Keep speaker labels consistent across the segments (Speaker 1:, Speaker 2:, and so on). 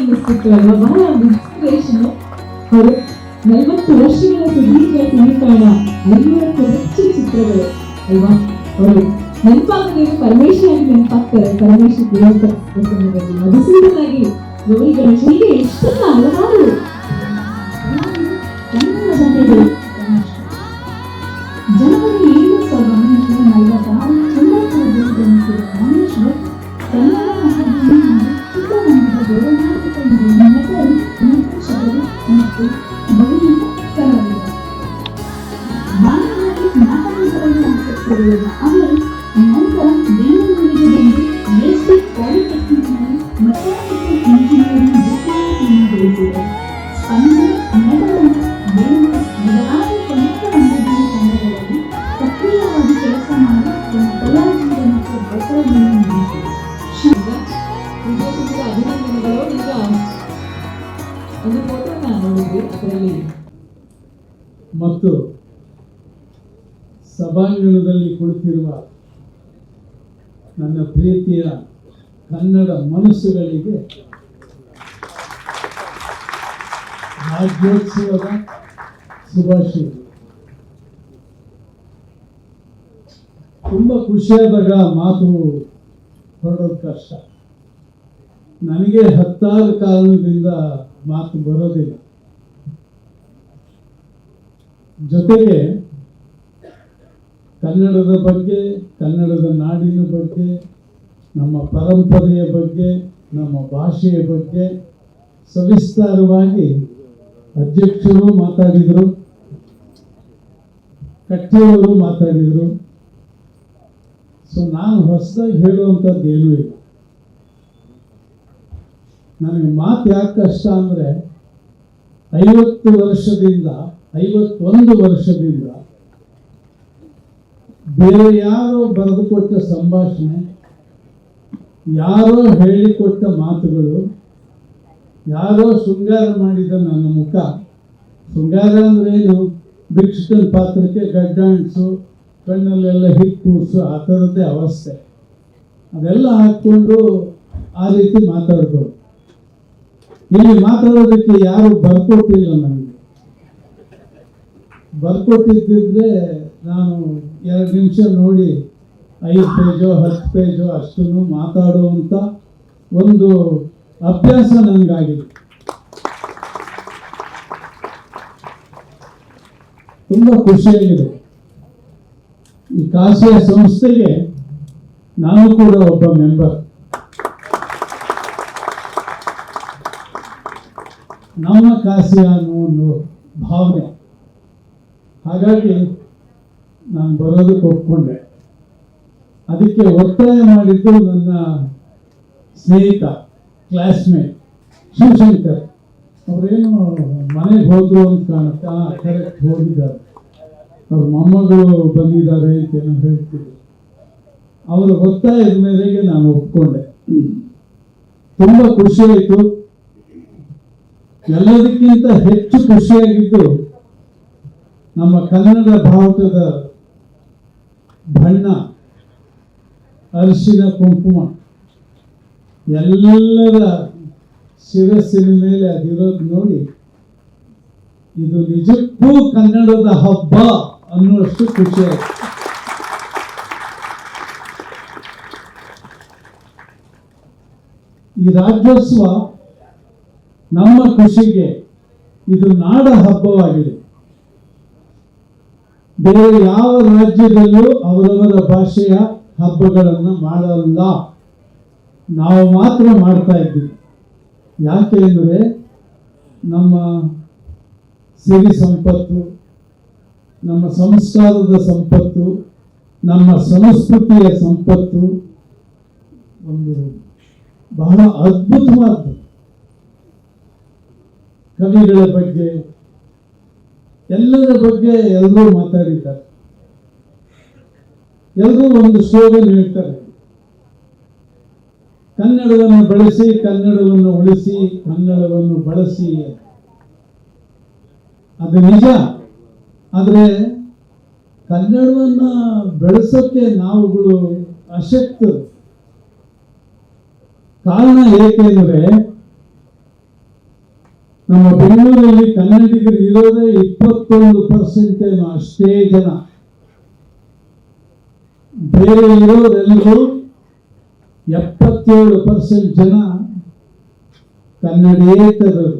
Speaker 1: ಅನ್ನಿಸ್ತಿತ್ತು ಬಹಳ ಇನ್ಸ್ಪಿರೇಷನ್ ಅವರು ನಲವತ್ತು ವರ್ಷಗಳ ಸುದೀರ್ಘ ಸಿನಿತಾಣ ಐವತ್ತು ಹೆಚ್ಚು ಚಿತ್ರಗಳು ಅಲ್ವಾ ಅವರು ನೆನಪಾಗದೇನು ಪರಮೇಶ್ವರಿ ನೆನಪಾಗ್ತಾರೆ ಪರಮೇಶ್ವರಿ ಪ್ರಸಂಗದಲ್ಲಿ ಮಧುಸೂದನಾಗಿ ಗೌರಿ ಗಣೇಶ ಹೀಗೆ ಎಷ್ಟೆಲ್ಲ ಹಲವಾರು
Speaker 2: ಸಭಾಂಗಣದಲ್ಲಿ ಕುಳಿತಿರುವ ನನ್ನ ಪ್ರೀತಿಯ ಕನ್ನಡ ಮನಸ್ಸುಗಳಿಗೆ ರಾಜ್ಯೋತ್ಸವದ ಶುಭಾಶಯಗಳು ತುಂಬ ಖುಷಿಯಾದಾಗ ಮಾತು ಹೊರಡೋದು ಕಷ್ಟ. ನನಗೆ ಹತ್ತಾರು ಕಾರಣದಿಂದ ಮಾತು ಬರೋದಿಲ್ಲ. ಜೊತೆಗೆ ಕನ್ನಡದ ಬಗ್ಗೆ, ಕನ್ನಡದ ನಾಡಿನ ಬಗ್ಗೆ, ನಮ್ಮ ಪರಂಪರೆಯ ಬಗ್ಗೆ, ನಮ್ಮ ಭಾಷೆಯ ಬಗ್ಗೆ ಸವಿಸ್ತಾರವಾಗಿ ಅಧ್ಯಕ್ಷರು ಮಾತಾಡಿದರು, ಕಟ್ಟೆಯವರು ಮಾತಾಡಿದರು. ಸೊ ನಾನು ಹೊಸದಾಗಿ ಹೇಳುವಂಥದ್ದು ಏನೂ ಇಲ್ಲ. ನನಗೆ ಮಾತು ಯಾಕೆ ಕಷ್ಟ ಅಂದರೆ, ಐವತ್ತು ವರ್ಷದಿಂದ, ಐವತ್ತೊಂದು ವರ್ಷದಿಂದ ಬೇರೆ ಯಾರೋ ಬರೆದುಕೊಟ್ಟ ಸಂಭಾಷಣೆ, ಯಾರೋ ಹೇಳಿಕೊಟ್ಟ ಮಾತುಗಳು, ಯಾರೋ ಶೃಂಗಾರ ಮಾಡಿದ ನನ್ನ ಮುಖ. ಶೃಂಗಾರ ಅಂದ್ರೆ ಏನು? ಭಿಕ್ಷಕನ ಪಾತ್ರಕ್ಕೆ ಗಡ್ಡಾಣಿಸು ಕಣ್ಣಲ್ಲೆಲ್ಲ ಹಿಕ್ಕೂಸು ಆ ಥರದ್ದೇ ಅವಸ್ಥೆ. ಅದೆಲ್ಲ ಹಾಕ್ಕೊಂಡು ಆ ರೀತಿ ಮಾತಾಡ್ಬೋದು. ಇಲ್ಲಿ ಮಾತಾಡೋದಕ್ಕೆ ಯಾರು ಬರ್ಕೊಟ್ಟಿಲ್ಲ ನನಗೆ ಬರ್ಕೊಟ್ಟಿದ್ದಿದ್ರೆ ನಾನು ಎರಡು ನಿಮಿಷ ನೋಡಿ ಐದು ಪೇಜೋ, ಹತ್ತು ಪೇಜೋ ಅಷ್ಟನ್ನು ಮಾತಾಡುವಂಥ ಒಂದು ಅಭ್ಯಾಸ ನನಗಾಗಿದೆ. ತುಂಬ ಖುಷಿಯಾಗಿದೆ. ಈ ಕಾಶಿಯ ಸಂಸ್ಥೆಗೆ ನಾನು ಕೂಡ ಒಬ್ಬ ಮೆಂಬರ್ ನಮ್ಮ ಕಾಶಿಯ ಅನ್ನೋ ಒಂದು ಭಾವನೆ. ಹಾಗಾಗಿ ನಾನು ಬರೋದಕ್ಕೆ ಒಪ್ಕೊಂಡೆ. ಅದಕ್ಕೆ ಒತ್ತಾಯ ಮಾಡಿದ್ದು ನನ್ನ ಸ್ನೇಹಿತ ಕ್ಲಾಸ್ಮೇಟ್ ಶಿವಶಂಕರ್. ಅವರೇನು ಮನೆಗೆ ಹೋದ್ರು ಅಂತ ಕಾಣುತ್ತಾ. ಕರೆಕ್ಟ್ ಹೋಗಿದ್ದಾರೆ. ಅವ್ರ ಮೊಮ್ಮಗಳು ಬಂದಿದ್ದಾರೆ ಅಂತ ಏನೋ ಹೇಳ್ತಿದ್ರು. ಅವರ ಒತ್ತಾಯದ ಮೇರೆಗೆ ನಾನು ಒಪ್ಕೊಂಡೆ. ತುಂಬ ಖುಷಿಯಾಯಿತು ಎಲ್ಲದಕ್ಕಿಂತ ಹೆಚ್ಚು ಖುಷಿಯಾಗಿದ್ದು ನಮ್ಮ ಕನ್ನಡ ಭಾರತದ ಬಣ್ಣ ಅರಿಶಿನ, ಕುಂಕುಮ, ಎಲ್ಲರ ಶಿರಸ್ಸಿನ ಮೇಲೆ ಅದಿರೋದು ನೋಡಿ, ಇದು ನಿಜಕ್ಕೂ ಕನ್ನಡದ ಹಬ್ಬ ಅನ್ನುವಷ್ಟು ಖುಷಿ ಈ ರಾಜ್ಯೋತ್ಸವ ನಮ್ಮ ಖುಷಿಗೆ ಇದು ನಾಡ ಹಬ್ಬವಾಗಿದೆ. ಬೇರೆ ಯಾವ ರಾಜ್ಯದಲ್ಲೂ ಅವರವರ ಭಾಷೆಯ ಹಬ್ಬಗಳನ್ನು ಮಾಡಲ್ಲ. ನಾವು ಮಾತ್ರ ಮಾಡ್ತಾ ಇದ್ದೀವಿ. ಯಾಕೆ ಅಂದರೆ ನಮ್ಮ ಸಿರಿ ಸಂಪತ್ತು, ನಮ್ಮ ಸಂಸ್ಕಾರದ ಸಂಪತ್ತು, ನಮ್ಮ ಸಂಸ್ಕೃತಿಯ ಸಂಪತ್ತು ಒಂದು ಬಹಳ ಅದ್ಭುತವಾದ ಕವಿಗಳ ಬಗ್ಗೆ ಎಲ್ಲರ ಬಗ್ಗೆ ಎಲ್ಲರೂ ಮಾತಾಡಿದ್ದಾರೆ. ಎಲ್ಲರೂ ಒಂದು ಸ್ಲೋಗನ್ ಹೇಳ್ತಾರೆ. ಕನ್ನಡವನ್ನು ಬಳಸಿ, ಕನ್ನಡವನ್ನು ಉಳಿಸಿ, ಕನ್ನಡವನ್ನು ಬಳಸಿ ಅದು ನಿಜ. ಆದರೆ ಕನ್ನಡವನ್ನ ಬೆಳೆಸೋಕೆ ನಾವುಗಳು ಅಶಕ್ತರು. ಕಾರಣ ಏಕೆಂದರೆ ನಮ್ಮ ಬೆಂಗಳೂರಲ್ಲಿ ಕನ್ನಡಿಗರು ಇರೋದೇ ಇಪ್ಪತ್ತೊಂದು ಪರ್ಸೆಂಟ್ ಏನೋ ಅಷ್ಟೇ ಜನ. ಬೇರೆ ಇರೋರೆಲ್ಲರೂ ಎಪ್ಪತ್ತೇಳು ಪರ್ಸೆಂಟ್ ಜನ ಕನ್ನಡೇತರರು.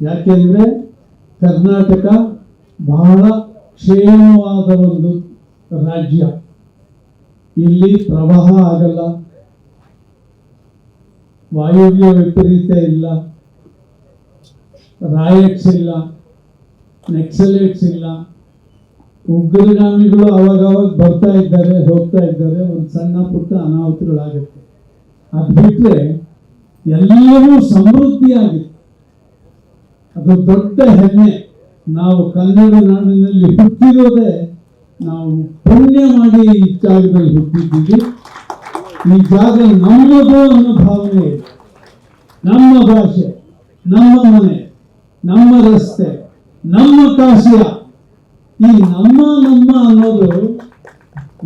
Speaker 2: ಯಾಕೆಂದ್ರೆ ಕರ್ನಾಟಕ ಬಹಳ ಕ್ಷೇಮವಾದ ಒಂದು ರಾಜ್ಯ. ಇಲ್ಲಿ ಪ್ರವಾಹ ಆಗಲ್ಲ, ವಾಯುವ್ಯ ವಿಪರೀತ ಇಲ್ಲ. ರಾಯಟ್ಸ್ ಇಲ್ಲ ನೆಕ್ಸಲೇಟ್ಸ್ ಇಲ್ಲ ಉಗ್ರಗಾಮಿಗಳು ಅವಾಗವಾಗ ಬರ್ತಾ ಇದ್ದಾರೆ, ಹೋಗ್ತಾ ಇದ್ದಾರೆ, ಒಂದು ಸಣ್ಣ ಪುಟ್ಟ ಅನಾಹುತಗಳಾಗುತ್ತೆ. ಅದು ಬಿಟ್ಟರೆ ಎಲ್ಲವೂ ಸಮೃದ್ಧಿಯಾಗಿದೆ. ಅದು ದೊಡ್ಡ ಹೆಮ್ಮೆ. ನಾವು ಕನ್ನಡ ನಾಡಿನಲ್ಲಿ ಹುಟ್ಟಿರೋದೇ ನಾವು ಪುಣ್ಯ ಮಾಡಿ ಈ ಜಾಗದಲ್ಲಿ ಹುಟ್ಟಿದ್ದೀವಿ. ಈ ಜಾಗ ನಮ್ಮದು ಅನ್ನೋ ಭಾವನೆ ನಮ್ಮ ಭಾಷೆ, ನಮ್ಮ ಮನೆ. ನಮ್ಮ ರಸ್ತೆ, ನಮ್ಮ ಕಾಶ್ಯ ಈ ನಮ್ಮ ನಮ್ಮ ಅನ್ನೋದು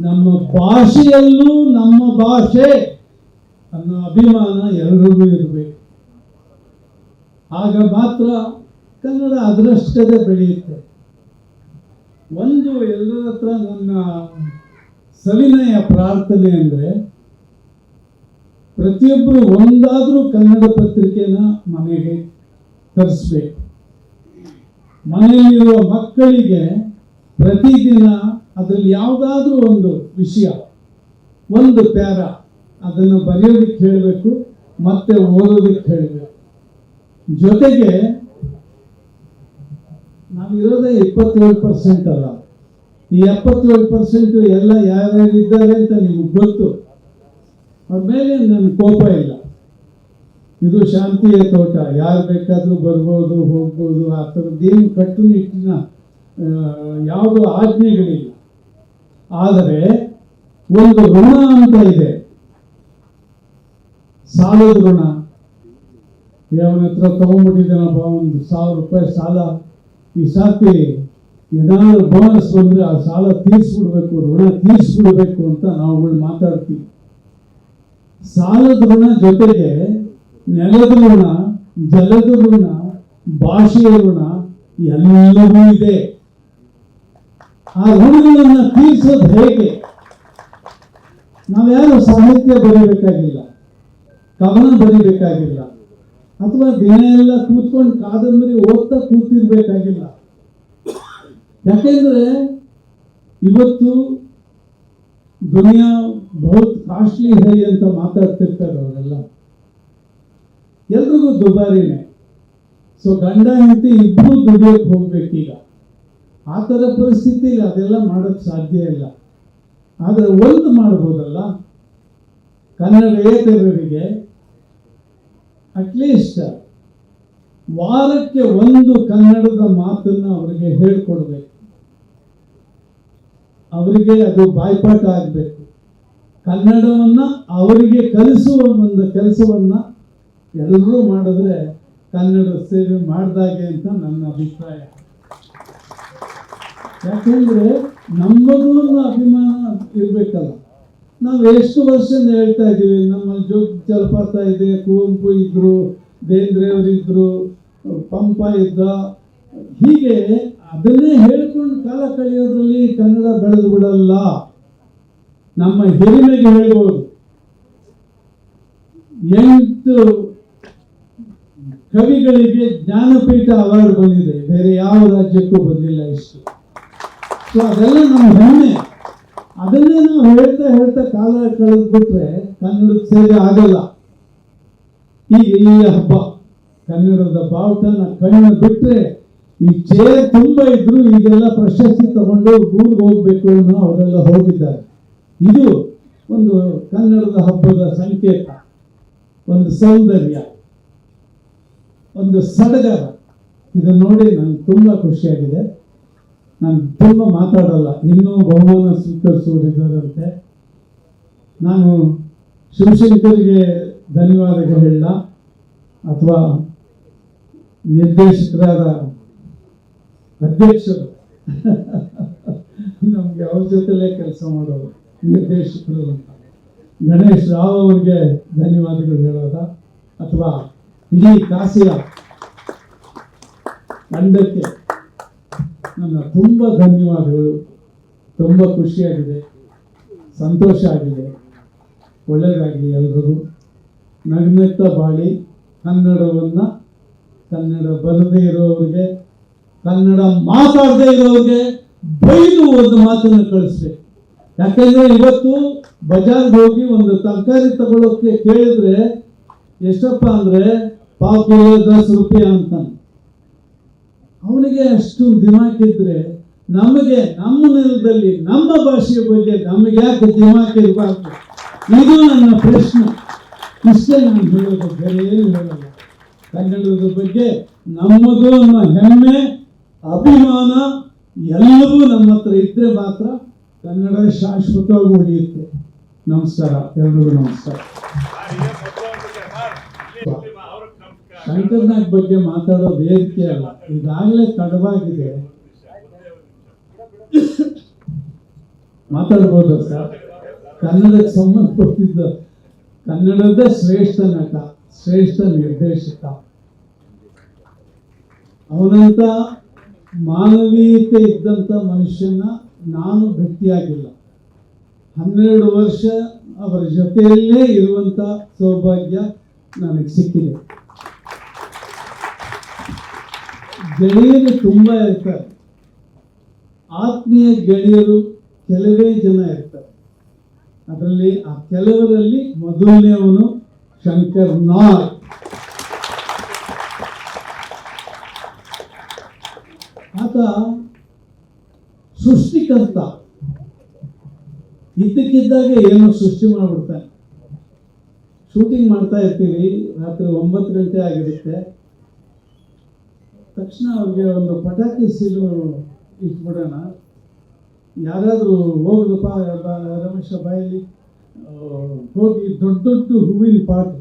Speaker 2: ನಮ್ಮ ಭಾಷೆಯಲ್ಲೂ ನಮ್ಮ ಭಾಷೆ ಅನ್ನೋ ಅಭಿಮಾನ ಎಲ್ರಿಗೂ ಇರಬೇಕು. ಆಗ ಮಾತ್ರ ಕನ್ನಡ ಅದರಷ್ಟೇ ಬೆಳೆಯುತ್ತೆ. ಒಂದು ಎಲ್ಲರ ಹತ್ರ ನನ್ನ ಸವಿನಯ ಪ್ರಾರ್ಥನೆ ಅಂದರೆ ಪ್ರತಿಯೊಬ್ಬರು ಒಂದಾದರೂ ಕನ್ನಡ ಪತ್ರಿಕೆನ ಮನೆಗೆ ತರಿಸ್ಬೇಕು. ಮನೆಯಲ್ಲಿರುವ ಮಕ್ಕಳಿಗೆ ಪ್ರತಿದಿನ ಅದರಲ್ಲಿ ಯಾವುದಾದ್ರೂ ಒಂದು ವಿಷಯ, ಒಂದು ಪ್ಯಾರ, ಅದನ್ನು ಬರೆಯೋದಕ್ಕೆ ಹೇಳಬೇಕು, ಮತ್ತೆ ಓದೋದಕ್ಕೆ ಹೇಳಬೇಕು. ಜೊತೆಗೆ ನಾವಿರೋದೇ ಇಪ್ಪತ್ತೇಳು ಪರ್ಸೆಂಟ್ ಅಲ್ಲ. ಈ ಎಪ್ಪತ್ತೇಳು ಪರ್ಸೆಂಟ್ ಎಲ್ಲ ಯಾರ್ಯಾರು ಇದ್ದಾರೆ ಅಂತ ನಿಮ್ಗೆ ಗೊತ್ತು. ಅವ್ರ ಮೇಲೆ ನನ್ನ ಕೋಪ ಇಲ್ಲ. ಇದು ಶಾಂತಿಯ ತೋಟ. ಯಾರು ಬೇಕಾದರೂ ಬರ್ಬೋದು, ಹೋಗ್ಬೋದು, ಆ ಥರದ್ದೇನು ಕಟ್ಟುನಿಟ್ಟಿನ ಯಾವುದು ಆಜ್ಞೆಗಳಿಲ್ಲ. ಆದರೆ ಒಂದು ಋಣ ಅಂತ ಇದೆ. ಸಾಲದ ಋಣ. ಯಾವನ ಹತ್ರ ತಗೊಂಡ್ಬಿಟ್ಟಿದ್ದಾನಪ್ಪ, ಒಂದು ಸಾವಿರ ರೂಪಾಯಿ ಸಾಲ. ಈ ಸಾತಿ ಏನಾದರೂ ಬೋನಸ್ ಬಂದರೆ ಆ ಸಾಲ ತೀರಿಸ್ಬಿಡ್ಬೇಕು, ಋಣ ತೀರಿಸ್ಬಿಡ್ಬೇಕು ಅಂತ ನಾವುಗಳು ಮಾತಾಡ್ತೀವಿ. ಸಾಲದ ಋಣ ಜೊತೆಗೆ ನೆಲದ ಋಣ ಜಲದ ಋಣ ಭಾಷೆಯ ಋಣ ಎಲ್ಲವೂ ಇದೆ. ಆ ಋಣಗಳನ್ನ ತೀರಿಸೋದು ಹೇಗೆ? ನಾವ್ಯಾರು ಸಾಹಿತ್ಯ ಬರೀಬೇಕಾಗಿಲ್ಲ, ಕವನ ಬರೀಬೇಕಾಗಿಲ್ಲ, ಅಥವಾ ದಿನ ಎಲ್ಲ ಕೂತ್ಕೊಂಡು ಕಾದಂಬರಿ ಓದ್ತಾ ಕೂತಿರ್ಬೇಕಾಗಿಲ್ಲ. ಯಾಕೆಂದ್ರೆ ಇವತ್ತು ದುನಿಯಾ ಬಹುತ್ ಕಾಸ್ಟ್ಲಿ ಹೈ ಅಂತ ಮಾತಾಡ್ತಿರ್ತಾರೆ ಅವರೆಲ್ಲ. ಎಲ್ರಿಗೂ ದುಬಾರಿನೇ. ಸೊ ಗಂಡ ಹೆಂಡತಿ ಇಬ್ಬರು ದುಡಿಯೋಕ್ಕೆ ಹೋಗ್ಬೇಕೀಗ. ಆ ಥರ ಪರಿಸ್ಥಿತಿಲಿ ಅದೆಲ್ಲ ಮಾಡೋಕ್ಕೆ ಸಾಧ್ಯ ಇಲ್ಲ. ಆದರೆ ಒಂದು ಮಾಡ್ಬೋದಲ್ಲ ಕನ್ನಡೇತರರಿಗೆ ಅಟ್ಲೀಸ್ಟ್ ವಾರಕ್ಕೆ ಒಂದು ಕನ್ನಡದ ಮಾತನ್ನು ಅವರಿಗೆ ಹೇಳ್ಕೊಡ್ಬೇಕು. ಅವರಿಗೆ ಅದು ಬಾಯ್ಪಾಠ ಆಗಬೇಕು. ಕನ್ನಡವನ್ನ ಅವರಿಗೆ ಕಲಿಸುವ ಒಂದು ಕೆಲಸವನ್ನ ಎಲ್ಲರೂ ಮಾಡಿದ್ರೆ ಕನ್ನಡ ಸೇವೆ ಮಾಡ್ದಾಗೆ ಅಂತ ನನ್ನ ಅಭಿಪ್ರಾಯ. ಯಾಕೆಂದ್ರೆ ನಮ್ಮದೂ ಅಭಿಮಾನ ಇರಬೇಕಲ್ಲ. ನಾವು ಎಷ್ಟು ವರ್ಷದಿಂದ ಹೇಳ್ತಾ ಇದ್ದೀವಿ ನಮ್ಮ ಜೋಗ ಜಲಪಾತ ಇದೆ, ಕುವೆಂಪು ಇದ್ರು, ಬೇಂದ್ರೆ ಅವರಿದ್ರು ಪಂಪ ಇದ್ದ, ಹೀಗೆ ಅದನ್ನೇ ಹೇಳ್ಕೊಂಡು ಕಾಲ ಕಳೆಯೋದ್ರಲ್ಲಿ ಕನ್ನಡ ಬೆಳೆದು ಬಿಡಲ್ಲ. ನಮ್ಮ ಹಿರಿಮೆಗೆ ಹೇಳ್ಬೋದು. ಎಂಟು ಕವಿಗಳಿಗೆ ಜ್ಞಾನಪೀಠ ಅವಾರ್ಡ್ ಬಂದಿದೆ. ಬೇರೆ ಯಾವ ರಾಜ್ಯಕ್ಕೂ ಬಂದಿಲ್ಲ ಇಷ್ಟು. ಸೊ ಅದೆಲ್ಲ ನಮ್ಮ ಹೆಮ್ಮೆ. ಅದನ್ನೇ ನಾವು ಹೇಳ್ತಾ ಹೇಳ್ತಾ ಕಾಲ ಕಳೆದ್ಬಿಟ್ರೆ ಕನ್ನಡದ ಸೇವೆ ಆಗಲ್ಲ. ಈಗ ಈ ಹಬ್ಬ? ಕನ್ನಡದ ಬಾವುಟನ ಕಣ್ಣು ಬಿಟ್ಟರೆ ಈ ಚೇರ್ ತುಂಬ ಇದ್ರು ಈಗೆಲ್ಲ ಪ್ರಶಸ್ತಿ ತಗೊಂಡು ಊರಿಗೆ ಹೋಗ್ಬೇಕು ಅನ್ನೋ ಅವರೆಲ್ಲ ಹೋಗಿದ್ದಾರೆ. ಇದು ಒಂದು ಕನ್ನಡದ ಹಬ್ಬದ ಸಂಕೇತ. ಒಂದು ಸೌಂದರ್ಯ. ಒಂದು ಸಡಗರ. ಇದನ್ನು ನೋಡಿ ನನಗೆ ತುಂಬ ಖುಷಿಯಾಗಿದೆ. ನಾನು ತುಂಬ ಮಾತಾಡಲ್ಲ, ಇನ್ನೂ ಬಹುಮಾನ ಸ್ವೀಕರಿಸುವರಿದ್ದಾರಂತೆ ನಾನು ಶಿವಶಂಕರಿಗೆ ಧನ್ಯವಾದಗಳು ಹೇಳ ಅಥವಾ ನಿರ್ದೇಶಕರಾದ ಅಧ್ಯಕ್ಷರು, ನಮಗೆ ಅವ್ರ ಜೊತೆಲೇ ಕೆಲಸ ಮಾಡೋರು ನಿರ್ದೇಶಕರು ಅಂತ. ಗಣೇಶ್ ರಾವ್ ಅವರಿಗೆ ಧನ್ಯವಾದಗಳು ಹೇಳೋದ? ಅಥವಾ ಇಡೀ ಕಾಸಿಯ ತಂಡಕ್ಕೆ ನನ್ನ ತುಂಬ ಧನ್ಯವಾದಗಳು. ತುಂಬ ಖುಷಿಯಾಗಿದೆ. ಸಂತೋಷ ಆಗಿದೆ. ಒಳ್ಳೆಯದಾಗಲಿ ಎಲ್ಲರಿಗೂ ನಗ್ನತ್ತ ಬಾಳಿ, ಕನ್ನಡವನ್ನು ಕನ್ನಡ ಬರದೇ ಇರೋರಿಗೆ, ಕನ್ನಡ ಮಾತಾಡದೇ ಇರೋರಿಗೆ ಬೈದು ಒಂದು ಮಾತನ್ನು ಕಳಿಸ್ಬೇಕು ಯಾಕಂದ್ರೆ ಇವತ್ತು ಬಜಾರ್ಗೆ ಹೋಗಿ ಒಂದು ತರಕಾರಿ ತಗೊಳ್ಳೋಕೆ ಕೇಳಿದ್ರೆ ಎಷ್ಟಪ್ಪ ಅಂದ್ರೆ ಪಾವ್ ಕಿಲೋ ದಸ್ ರೂಪಾಯಿ ಅಂತ ಅವನಿಗೆ ಅಷ್ಟು ದಿಮಾಕಿದ್ರೆ ನಮಗೆ ನಮ್ಮ ನೆಲದಲ್ಲಿ, ನಮ್ಮ ಭಾಷೆಯ ಬಗ್ಗೆ ನಮಗೆ ಯಾಕೆ ದಿಮಾಕಿರ್ಬಾರ್ದು ಇದು ನನ್ನ ಪ್ರಶ್ನೆ. ಇಷ್ಟೇ ನಾನು ಹೇಳೋದು, ಬೇರೆ ಏನು ಹೇಳಲ್ಲ. ಕನ್ನಡದ ಬಗ್ಗೆ ನಮ್ಮದು ನಮ್ಮ ಹೆಮ್ಮೆ, ಅಭಿಮಾನ, ಎಲ್ಲವೂ ನಮ್ಮ ಹತ್ರ ಇದ್ದರೆ ಮಾತ್ರ ಕನ್ನಡ ಶಾಶ್ವತವಾಗಿ ಉಳಿಯುತ್ತೆ. ನಮಸ್ಕಾರ, ಎಲ್ರಿಗೂ ನಮಸ್ಕಾರ. ಶಂಕರ್ನಾಗ್ ಬಗ್ಗೆ ಮಾತಾಡೋ ವೇದಿಕೆ ಅಲ್ಲ. ಈಗಾಗಲೇ ತಡವಾಗಿದೆ. ಮಾತಾಡ್ಬೋದು ಸರ್ ಕನ್ನಡಕ್ಕೆ ಸಂಬಂಧಪಟ್ಟಿದ್ದ ಕನ್ನಡದ ಶ್ರೇಷ್ಠ ನಟ, ಶ್ರೇಷ್ಠ ನಿರ್ದೇಶಕ. ಅವನಂತ ಮಾನವೀಯತೆ ಇದ್ದಂಥ ಮನುಷ್ಯನ ನಾನು ಭೇಟಿಯಾಗಿಲ್ಲ. ಹನ್ನೆರಡು ವರ್ಷ ಅವರ ಜೊತೆಯಲ್ಲೇ ಇರುವಂಥ ಸೌಭಾಗ್ಯ ನನಗೆ ಸಿಕ್ಕಿದೆ. ಗೆಳೆಯರು ತುಂಬ ಇರ್ತಾರೆ. ಆತ್ಮೀಯ ಗೆಳೆಯರು ಕೆಲವೇ ಜನ ಇರ್ತಾರೆ. ಅದರಲ್ಲಿ ಆ ಕೆಲವರಲ್ಲಿ ಮೊದಲನೆಯವನು ಶಂಕರ್ ನಾಗ್. ಆತ ಸೃಷ್ಟಿಕರ್ತ. ಇದ್ದಕ್ಕಿದ್ದಾಗ ಏನೋ ಸೃಷ್ಟಿ ಮಾಡಿಬಿಡ್ತಾನೆ. ಶೂಟಿಂಗ್ ಮಾಡ್ತಾ ಇರ್ತೀವಿ, ರಾತ್ರಿ ಒಂಬತ್ತು ಗಂಟೆ ಆಗಿರುತ್ತೆ. ತಕ್ಷಣ ಅವ್ರಿಗೆ ಒಂದು ಪಟಾಕಿ ಸೀಲು ಇಟ್ಬಿಡೋಣ ಯಾರಾದರೂ ಹೋಗಪ್ಪ ರಮೇಶ ಬಾಯಲ್ಲಿ ಹೋಗಿ ದೊಡ್ಡ ದೊಡ್ಡ ಹೂವಿನ ಪಾಟ್.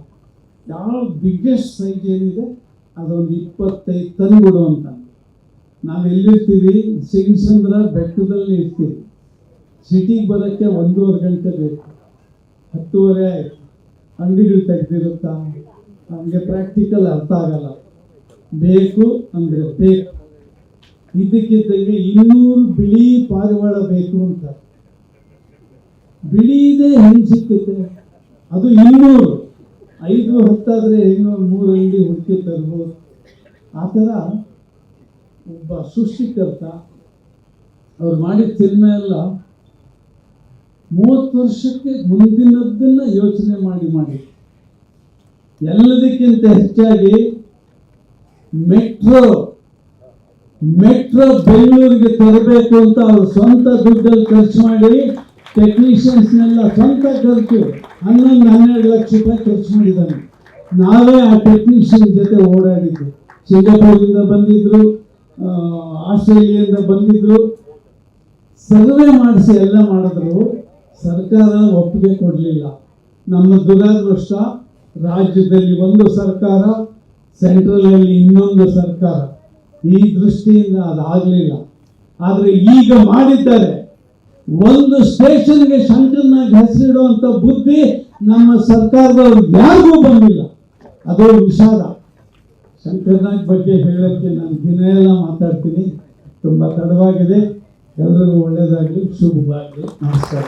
Speaker 2: ಯಾವ ಬಿಗ್ಗೆಸ್ಟ್ ಸೈಜ್ ಏನಿದೆ, ಅದೊಂದು ಇಪ್ಪತ್ತೈದು ತಂದ್ಬಿಡು ಅಂತ. ನಾವು ಎಲ್ಲಿರ್ತೀವಿ? ಸಿಂಗ್ಸಂದ್ರ ಬೆಟ್ಟದಲ್ಲಿ ಇರ್ತೀವಿ. ಸಿಟಿಗೆ ಬರೋಕ್ಕೆ ಒಂದೂವರೆ ಗಂಟೆ ಬೇಕು. ಹತ್ತುವರೆ ಆಯಿತು. ಅಂಗಡಿಗಳು ತೆಗೆದಿರುತ್ತಾ? ನಮಗೆ ಪ್ರಾಕ್ಟಿಕಲ್ ಅರ್ಥ ಆಗಲ್ಲ. ಬೇಕು ಅಂದರೆ ಬೇಕು. ಇದ್ದಕ್ಕಿದ್ದಂಗೆ ಇನ್ನೂರು ಬಿಳಿ ಪಾರಿವಾಳ ಬೇಕು ಅಂತ. ಬಿಳಿದೇ ಹೆಂಗೆ ಅದು ಇನ್ನೂರು. ಐದು ಹತ್ತಾದರೆ ಇನ್ನೂರು, ಮೂರು ಅಂಗಡಿ ಹುಡುಕಿ ತರ್ಬೋದು. ಆ ಥರ ಒಬ್ಬ ಸೃಷ್ಟಿಕರ್ತ ಅವ್ರು ಮಾಡಿದ ಸಿನಿಮಾ ಎಲ್ಲ ಮೂವತ್ತು ವರ್ಷಕ್ಕೆ ಮುಂದಿನದ್ದನ್ನು ಯೋಚನೆ ಮಾಡಿ ಮಾಡಿ. ಎಲ್ಲದಕ್ಕಿಂತ ಹೆಚ್ಚಾಗಿ ಮೆಟ್ರೋ ಮೆಟ್ರೋ ಬೆಂಗಳೂರಿಗೆ ತರಬೇಕು ಅಂತ ಅವರು ಸ್ವಂತ ದುಡ್ಡಲ್ಲಿ ಖರ್ಚು ಮಾಡಿ ಟೆಕ್ನಿಷಿಯನ್ಸ್ನೆಲ್ಲ ಸ್ವಂತ ಖರ್ಚು, ಹನ್ನೊಂದು ಹನ್ನೆರಡು ಲಕ್ಷ ರೂಪಾಯಿ ಖರ್ಚು ಮಾಡಿದ್ದಾನೆ. ನಾವೇ ಆ ಟೆಕ್ನಿಷಿಯನ್ ಜೊತೆ ಓಡಾಡಿದ್ದು. ಸಿಂಗಾಪುರದಿಂದ ಬಂದಿದ್ರು ಆಸ್ಟ್ರೇಲಿಯಾದಿಂದ ಬಂದಿದ್ರು. ಸರ್ವೆ ಮಾಡಿಸಿ ಎಲ್ಲ ಮಾಡಿದ್ರು. ಸರ್ಕಾರ ಒಪ್ಪಿಗೆ ಕೊಡಲಿಲ್ಲ. ನಮ್ಮ ದುರಾದೃಷ್ಟ, ರಾಜ್ಯದಲ್ಲಿ ಒಂದು ಸರ್ಕಾರ ಸೆಂಟ್ರಲಲ್ಲಿ ಇನ್ನೊಂದು ಸರ್ಕಾರ ಈ ದೃಷ್ಟಿಯಿಂದ ಅದಾಗಲಿಲ್ಲ ಆದರೆ ಈಗ ಮಾಡಿದ್ದಾರೆ. ಒಂದು ಸ್ಟೇಷನ್ಗೆ ಶಂಕರ್ನಾಗ್ ಹೆಸರಿಡುವಂಥ ಬುದ್ಧಿ ನಮ್ಮ ಸರ್ಕಾರದವ್ರು ಯಾರಿಗೂ ಬಂದಿಲ್ಲ. ಅದು ವಿಷಾದ. ಶಂಕರ್ನಾಗ್ ಬಗ್ಗೆ ಹೇಳೋಕ್ಕೆ ನಾನು ದಿನ ಎಲ್ಲ ಮಾತಾಡ್ತೀನಿ. ತುಂಬ ತಡವಾಗಿದೆ. ಎಲ್ರಿಗೂ ಒಳ್ಳೆಯದಾಗಲಿ ಶುಭವಾಗಲಿ. ನಮಸ್ಕಾರ.